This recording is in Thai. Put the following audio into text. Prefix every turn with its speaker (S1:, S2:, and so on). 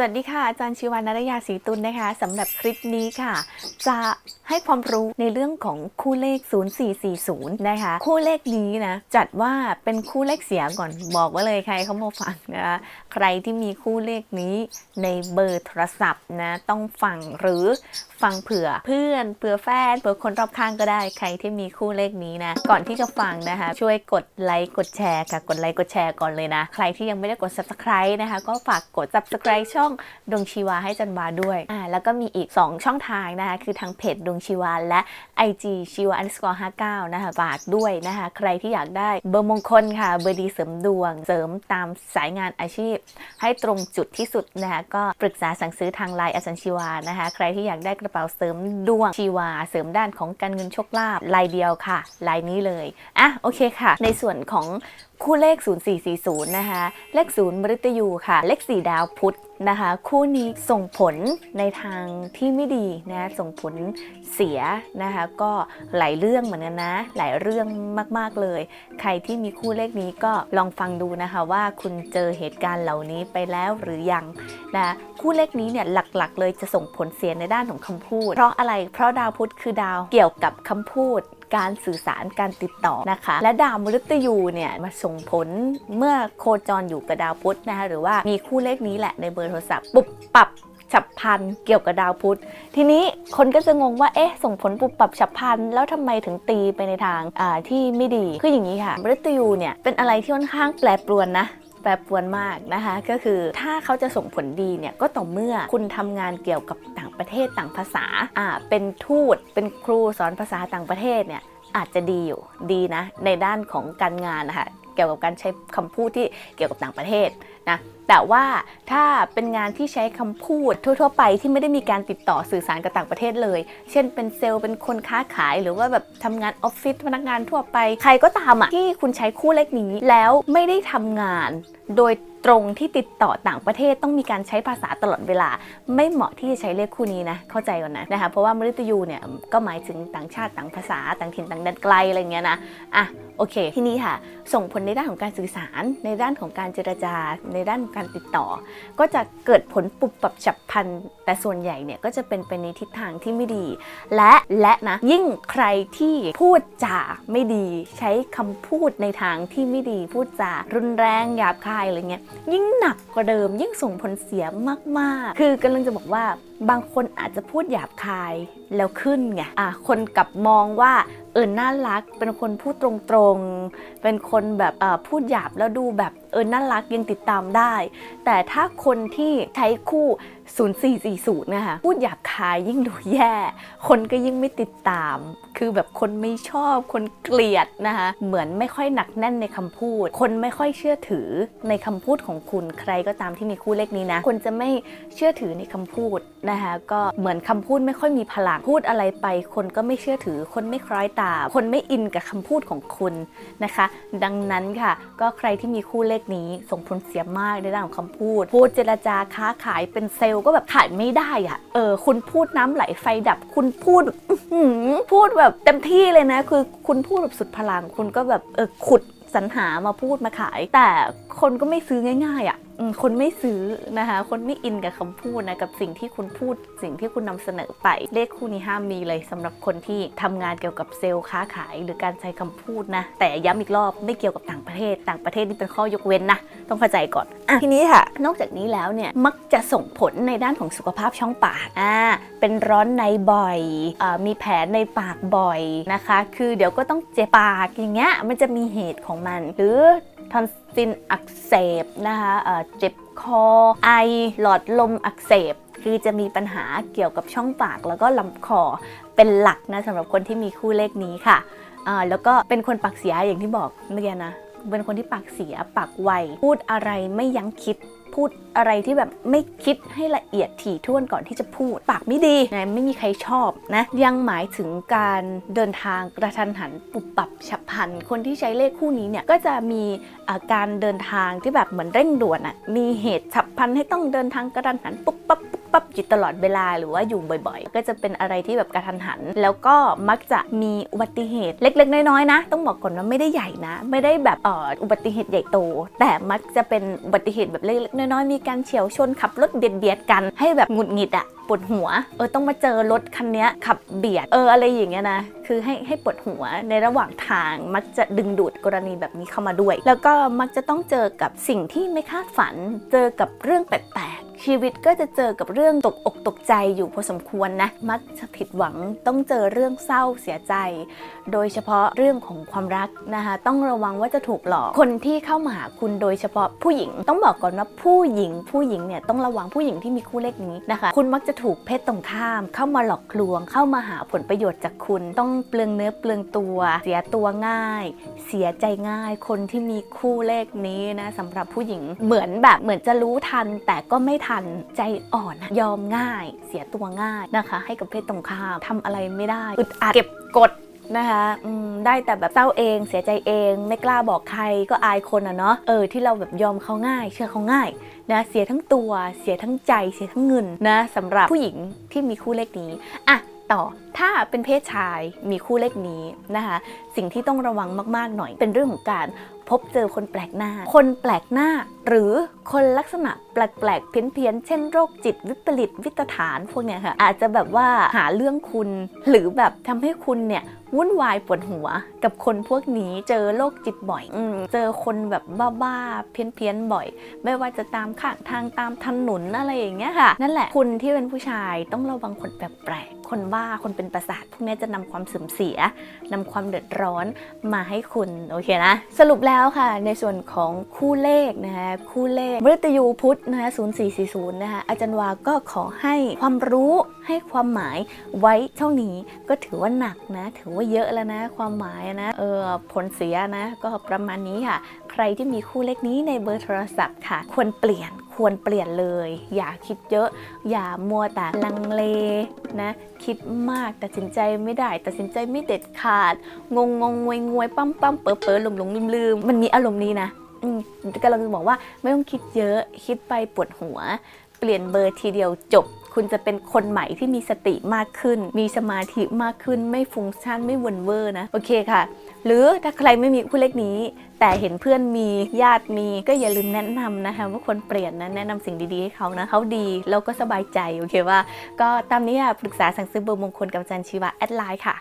S1: สวัสดีค่ะ อาจารย์ชีวานรยาศรีตุลนะคะสำหรับคลิปนี้ค่ะ จะให้ความรู้ในเรื่องของคู่เลข 0440 นะคะ คู่เลขนี้นะ จัดว่าเป็นคู่เลขเสียก่อนบอกไว่าเลยใครเขามาฟังนะคะใครที่มีคู่เลขนี้ในเบอร์โทรศัพท์นะ ต้องฟังหรือฟังเผื่อเพื่อนเผื่อแฟนเผื่อคนรอบข้างก็ได้ใครที่มีคู่เลขนี้นะ ก่อนที่จะฟังนะคะ ช่วยกดไลค์กดแชร์ค่ะกดไลค์กดแชร์ก่อนเลยนะ ใครที่ยังไม่ได้กด subscribe นะคะ ก็ฝากกด subscribe ช่องดวงชีวาให้จันวาด้วยอ่าแล้วก็มีอีก 2 ช่องทางนะคะคือทางเพจดวงชีวาและ IG ชีวา underscore 59นะคะฝากด้วยนะคะใครที่อยากได้เบอร์มงคลค่ะเบอร์ดีเสริมดวง เสริมตามสายงานอาชีพ ให้ตรงจุดที่สุดนะคะก็ปรึกษาสั่งซื้อทางไลน์อาจารย์ชีวานะคะใครที่อยากได้กระเป๋าเสริมดวงชีวา เสริมด้านของการเงินโชคลาภลายเดียวค่ะลายนี้เลยอะโอเคค่ะ ในส่วนของคู่เลข 0440 นะคะ เลข 0 มฤตยูค่ะ เลข 4 ดาวพุธ นะคะ คู่นี้ส่งผลในทางที่ไม่ดีนะส่งผลเสียนะคะ ก็หลายเรื่องเหมือนกันนะ หลายเรื่องมากๆเลย ใครที่มีคู่เลขนี้ก็ลองฟังดูนะคะ ว่าคุณเจอเหตุการณ์เหล่านี้ไปแล้วหรือยังนะคู่เลขนี้เนี่ยหลักๆ เลยจะส่งผลเสียในด้านของคำพูด เพราะอะไรเพราะดาวพุธคือดาวเกี่ยวกับคำพูด การสื่อสารการติดต่อนะคะ และดาวมฤตยูเนี่ยมาส่งผลเมื่อโคจรอยู่กับดาวพุธนะคะหรือว่ามีคู่เลขนี้แหละในเบอร์โทรศัพท์ปุบปับฉับพลันเกี่ยวกับดาวพุธ ทีนี้คนก็จะงงว่าเอ๊ะส่งผลปุบปับฉับพลันแล้วทำไมถึงตีไปในทางที่ไม่ดีคืออย่างนี้ค่ะมฤตยูเนี่ยเป็นอะไรที่ค่อนข้างแปรปรวนนะ รปรวนมากนะคะ ก็คือถ้าเขาจะส่งผลดีเนี่ยก็ต่อเมื่อคุณทำงานเกี่ยวกับต่างประเทศต่างภาษาอ่าเป็นทูตเป็นครูสอนภาษาต่างประเทศเนี่ยอาจจะดีอยู่ดีนะในด้านของการงานนะคะ เกี่ยวกับการใช้คำพูดที่เกี่ยวกับต่างประเทศนะแต่ว่าถ้าเป็นงานที่ใช้คำพูดทั่ว ๆ ไปที่ไม่ได้มีการติดต่อสื่อสารกับต่างประเทศเลย เช่นเป็นเซลล์เป็นคนค้าขาย หรือว่าแบบทำงานออฟฟิศพนักงานทั่วไป ใครก็ตามอะที่คุณใช้คู่เลขนี้แล้วไม่ได้ทำงานโดยตรงที่ติดต่อต่างประเทศต้องมีการใช้ภาษาตลอดเวลา ไม่เหมาะที่จะใช้เลขคู่นี้นะ เข้าใจก่อนนะนะคะเพราะว่ามฤตยูเนี่ยก็หมายถึงต่างชาติต่างภาษาต่างถิ่นต่างแดนไกลอะไรเงี้ยนะอะ โอเค ทีนี้ค่ะ ส่งผลในด้านของการสื่อสาร ในด้านของการเจรจา ในด้านการติดต่อ ก็จะเกิดผลปุบปับฉับพลัน แต่ส่วนใหญ่เนี่ยก็จะเป็นไปในทิศทางที่ไม่ดี และและนะ ยิ่งใครที่พูดจาไม่ดี ใช้คำพูดในทางที่ไม่ดี พูดจารุนแรงหยาบคายอะไรเงี้ย ยิ่งหนักกว่าเดิม ยิ่งส่งผลเสียมาก ๆ คือกำลังจะบอกว่าบางคนอาจจะพูดหยาบคายแล้วขึ้นไงอะคนกลับมองว่า เออน่ารัก เป็นคนพูดตรงๆ เป็นคนแบบพูดหยาบแล้วดูแบบ เออน่ารักยังติดตามได้ แต่ถ้าคนที่ใช้คู่ 0440 นะคะพูดหยาบคายยิ่งดูแย่ คนก็ยิ่งไม่ติดตาม คือแบบคนไม่ชอบคนเกลียดนะคะเหมือนไม่ค่อยหนักแน่นในคำพูด คนไม่ค่อยเชื่อถือในคำพูดของคุณใครก็ตามที่มีคู่เลขนี้นะ คนจะไม่เชื่อถือในคำพูดนะคะก็เหมือนคำพูดไม่ค่อยมีพลังพูดอะไรไป คนก็ไม่เชื่อถือ คนไม่คล้อยตามคนไม่อินกับคำพูดของคุณนะคะ ดังนั้นค่ะ ก็ใครที่มีคู่เลขนี้ส่งผลเสียมากในด้านของคำพูด พูดเจรจาค้าขายเป็นเซลล์ก็แบบขายไม่ได้อะเออคุณพูดน้ำไหลไฟดับ คุณพูดพูดแบบเต็มที่เลยนะ คือคุณพูดแบบสุดพลัง คุณก็แบบเออขุดสรรหามาพูดมาขาย แต่คนก็ไม่ซื้อง่ายๆอะ่ะ คนไม่ซื้อนะคะ คนไม่อินกับคำพูดนะกับสิ่งที่คุณพูด สิ่งที่คุณนำเสนอไป เลขคู่นี้ห้ามมีเลยสำหรับคนที่ทำงานเกี่ยวกับเซลล์ค้าขาย หรือการใช้คำพูดนะ แต่ย้ำอีกรอบไม่เกี่ยวกับต่างประเทศ ต่างประเทศนี่เป็นข้อยกเว้นนะ ต้องเข้าใจก่อนอทีนี้ค่ะ นอกจากนี้แล้วเนี่ยมักจะส่งผลในด้านของสุขภาพช่องปากอ่าเป็นร้อนในบ่อยอามีแผลในปากบ่อยนะคะ คือเดี๋ยวก็ต้องเจ็บปากอย่างเงี้ยมันจะมีเหตุของมัน หรือทอนซินอักเสบนะคะเจ็บคอ ไอหลอดลมอักเสบ คือจะมีปัญหาเกี่ยวกับช่องปากแล้วก็ลำคอเป็นหลักนะสำหรับคนที่มีคู่เลขนี้ค่ะแล้วก็เป็นคนปากเสียอย่างที่บอกเมื่อกี้นะเป็นคนที่ปากเสียปากไวพูดอะไรไม่ยั้งคิด พูดอะไรที่แบบไม่คิดให้ละเอียดถี่ถ้วนก่อนที่จะพูด ปากไม่ดีนะไม่มีใครชอบนะ ยังหมายถึงการเดินทางกระทันหันปุบปับฉับพลัน คนที่ใช้เลขคู่นี้เนี่ยก็จะมีาการเดินทางที่แบบเหมือนเร่งด่วนอะ่ะมีเหตุฉับพลันให้ต้องเดินทางกระทันหันปุ๊บปั๊บ ปั๊บอยู่ตลอดเวลาหรือว่าอยู่บ่อย ๆ ก็จะเป็นอะไรที่แบบกระทันหัน แล้วก็มักจะมีอุบัติเหตุเล็ก ๆ น้อยๆนะ ต้องบอกก่อนว่าไม่ได้ใหญ่นะ ไม่ได้แบบอออุบัติเหตุใหญ่โต แต่มักจะเป็นอุบัติเหตุแบบเล็กๆน้อยๆมีการเฉียวชนขับรถเบียดๆกันให้แบบหงุดหงิดอะปวดหัว เออต้องมาเจอรถคันนี้ขับเบียด เอออะไรอย่างเงี้ยนะ คือให้ให้ปวดหัวในระหว่างทางมักจะดึงดูดกรณีแบบนี้เข้ามาด้วย แล้วก็มักจะต้องเจอกับสิ่งที่ไม่คาดฝัน เจอกับเรื่องแปลก ชีวิตก็จะเจอกับเรื่องตกอกตกใจอยู่พอสมควรนะ มักจะผิดหวังต้องเจอเรื่องเศร้าเสียใจ โดยเฉพาะเรื่องของความรักนะคะต้องระวังว่าจะถูกหลอกคนที่เข้ามาหาคุณโดยเฉพาะผู้หญิง ต้องบอกก่อนว่าผู้หญิง ผู้หญิงเนี่ยต้องระวังผู้หญิงที่มีคู่เลขนี้นะคะ คุณมักจะถูกเพศตรงข้าม เข้ามาหลอกลวง เข้ามาหาผลประโยชน์จากคุณ ต้องเปลืองเนื้อเปลืองตัว เสียตัวง่าย เสียใจง่าย คนที่มีคู่เลขนี้นะสำหรับผู้หญิงเหมือนแบบเหมือนจะรู้ทันแต่ก็ไม่ทันใจอ่อนยอมง่าย เสียตัวง่ายนะคะ ให้กับเพศตรงข้ามทำอะไรไม่ได้อึดอัดเก็บกดนะคะได้แต่แบบเศร้าเองเสียใจเองไม่กล้าบอกใครก็อายคนอะเนาะเออที่เราแบบยอมเขาง่าย เชื่อเขาง่ายนะเสียทั้งตัวเสียทั้งใจเสียทั้งเงินนะสำหรับผู้หญิงที่มีคู่เลขนี้อะ ต่อ ถ้าเป็นเพศชายมีคู่เลขนี้นะคะ สิ่งที่ต้องระวังมากๆหน่อย เป็นเรื่องของการพบเจอคนแปลกหน้า คนแปลกหน้า หรือคนลักษณะแปลกๆ เพี้ยนๆ เช่นโรคจิตวิปริตวิตฐานพวกเนี้ยค่ะ อาจจะแบบว่าหาเรื่องคุณ หรือแบบทำให้คุณเนี่ยวุ่นวายปวดหัวกับคนพวกนี้เจอโรคจิตบ่อยอเจอคนแบบบ้าๆเพี้ยนๆบ่อย ไม่ว่าจะตามข้างทางตามถนนอะไรอย่างเงี้ยค่ะ นั่นแหละคุณที่เป็นผู้ชายต้องระวังคนแปลก คนบ้าคนเป็นประสาทพวกนี้จะนำความเสื่อมเสียนำความเดือดร้อนมาให้คุณโอเคนะ สรุปแล้วค่ะ ในส่วนของคู่เลขนะคะคู่เลขมฤตยูพุธนะคะ0440นะคะอาจารย์วาก็ขอให้ความรู้ให้ความหมายไว้เท่านี้ก็ถือว่าหนักนะ ถือว่าเยอะแล้วนะ ความหมายนะเออผลเสียนะ ก็ประมาณนี้ค่ะ ใครที่มีคู่เลขนี้ในเบอร์โทรศัพท์ค่ะ ควรเปลี่ยน ควรเปลี่ยนเลย อย่าคิดเยอะ อย่ามัวแต่ลังเลนะคิดมากตัดสินใจไม่ได้ตัดสินใจไม่เด็ดขาด งงงงงวยงวยปั๊มปั๊มเป๋อเป๋อหลงหลงลืมลืมมันมีอารมณ์นี้นะกำลังจะบอกว่าไม่ต้องคิดเยอะคิดไปปวดหัว เปลี่ยนเบอร์ทีเดียวจบคุณจะเป็นคนใหม่ที่มีสติมากขึ้น มีสมาธิมากขึ้น ไม่ฟุ้งซ่าน ไม่วนเวอร์นะ โอเคค่ะ หรือถ้าใครไม่มีคู่เลขนี้ แต่เห็นเพื่อนมีญาติมีก็อย่าลืมแนะนำนะคะว่าควรเปลี่ยนนะแนะนำสิ่งดีๆให้เขานะเขาดีแล้วก็สบายใจโอเคว่า ก็ตามนี้ค่ะปรึกษาสั่งซื้อเบอร์มงคลกับอาจารย์ชีวะแอดไลน์ค่ะ